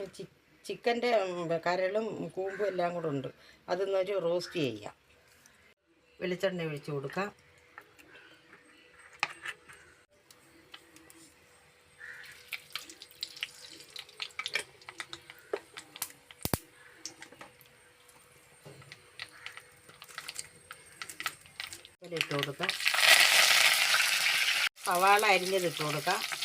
ചി ചിക്കന്റെ കരളും കൂമ്പും എല്ലാം കൂടെ ഉണ്ട്. അതൊന്നൊരു റോസ്റ്റ് ചെയ്യാം. വെളിച്ചെണ്ണ ഒഴിച്ച് കൊടുക്കാം. ഇട്ട് കൊടുക്കാം. സവാള അരിഞ്ഞത് ഇട്ട് കൊടുക്കാം.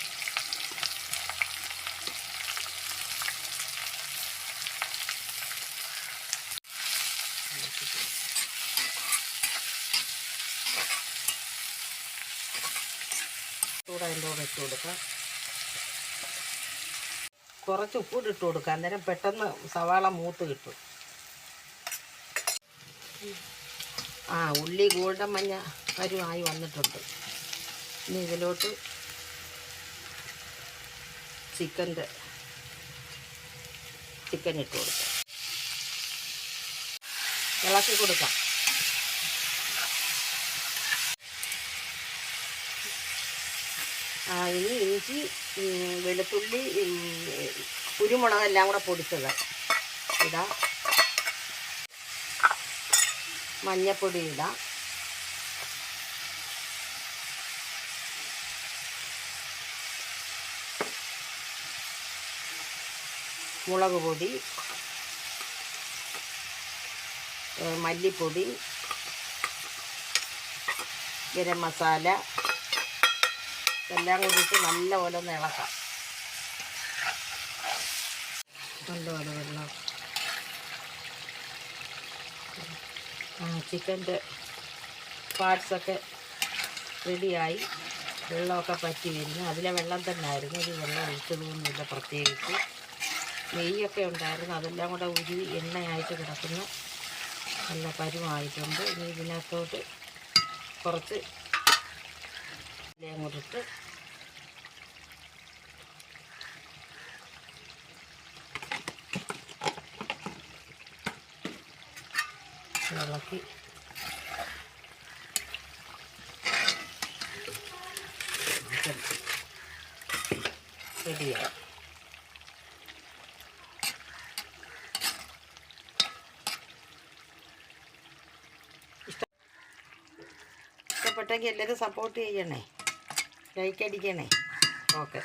ചൂട് അതിന്റെ കൂടെ ഇട്ട് കൊടുക്കാം. കുറച്ച് ഉപ്പൂടി ഇട്ട് കൊടുക്കുക അന്നേരം പെട്ടെന്ന് സവാള മൂത്ത് കിട്ടും. ആ ഉള്ളി ഗോൾഡൻ മഞ്ഞ കരുവായി വന്നിട്ടുണ്ട്. ഇനി ഇതിലോട്ട് ചിക്കന്റെ ചിക്കൻ ഇട്ട് കൊടുക്കാം. ഇളക്കി കൊടുക്കാം. ആ ഇനി ഇഞ്ചി വെളുത്തുള്ളി കുരുമുളക് എല്ലാം കൂടെ പൊടിച്ചത്. ഇടാം. മഞ്ഞപ്പൊടി ഇടാം. മുളക് പൊടി. മല്ലിപ്പൊടി ഗരം മസാല എല്ലാം കൂടിയിട്ട് നല്ല പോലെ ഒന്ന് ഇളക്കാം നല്ലപോലെ വെള്ളം? ചിക്കന്റെ പാർട്സൊക്കെ റെഡിയായി. വെള്ളമൊക്കെ പറ്റി വരുന്നു അതിലെ വെള്ളം തന്നെ ആയിരുന്നു ഒരു വെള്ളം ഒഴിച്ചതൊന്നുമില്ല പ്രത്യേകിച്ച്. നെയ്യൊക്കെ ഉണ്ടായിരുന്നു. അതെല്ലാം കൂടെ ഉരുവി എണ്ണയായിട്ട് കിടക്കുന്ന. നല്ല പരുവായിട്ടുണ്ട്. ഇനി ഇതിനകത്തോട്ട് കുറച്ച് ഇട്ട് ഇളക്കി റെഡിയായി ഇഷ്ടപ്പെട്ടെങ്കിൽ എല്ലാവരും സപ്പോർട്ട് ചെയ്യണേ. ലൈക്ക് അടിക്കണേ. ഓക്കെ